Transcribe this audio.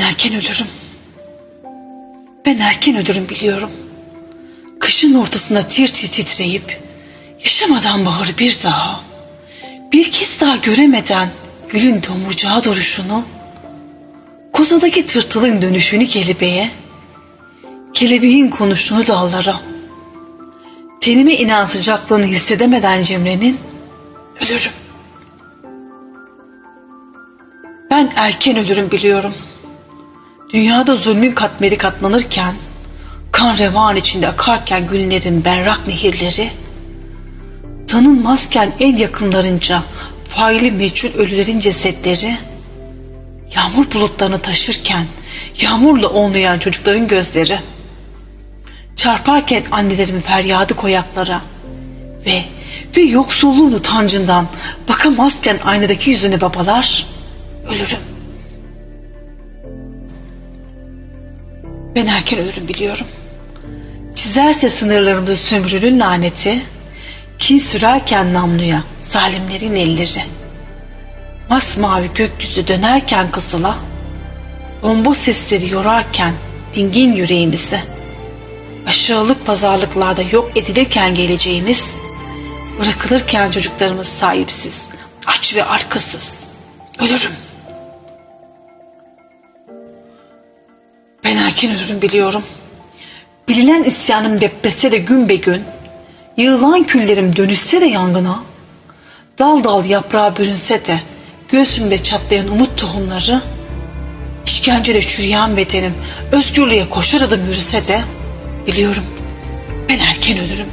Erken ölürüm. Ben erken ölürüm biliyorum. Kışın ortasında tir tir titreyip yaşamadan baharı bir daha bir kez daha göremeden gülün tomurcağı duruşunu kozadaki tırtılın dönüşünü kelebeğe kelebeğin konuşunu dallara tenime inen sıcaklığını hissedemeden Cemre'nin ölürüm. Ben erken ölürüm biliyorum. Dünyada zulmün katmeri katlanırken, kan revan içinde akarken günlerin berrak nehirleri, tanınmazken en yakınlarınca faili meçhul ölülerin cesetleri, yağmur bulutlarını taşırken yağmurla onlayan çocukların gözleri, çarparken annelerimin feryadı koyaklara ve ve yoksulluğun utancından bakamazken aynadaki yüzüne babalar ölürüm. Ben erken ölürüm biliyorum. Çizerse sınırlarımızı sömürünün laneti, kin sürerken namluya zalimlerin elleri. Masmavi gökyüzü dönerken kızıla, bomba sesleri yorarken dingin yüreğimizi, aşağılık pazarlıklarda yok edilirken geleceğimiz, bırakılırken çocuklarımız sahipsiz, aç ve arkasız. Ölürüm. Erken ölürüm biliyorum. Bilinen isyanım deprese de gün be gün, yığılan küllerim dönüşse de yangına, dal dal yaprağa bürünse de göğsümde çatlayan umut tohumları, işkencede çürüyen bedenim özgürlüğe koşar adım yürüse de biliyorum ben erken ölürüm.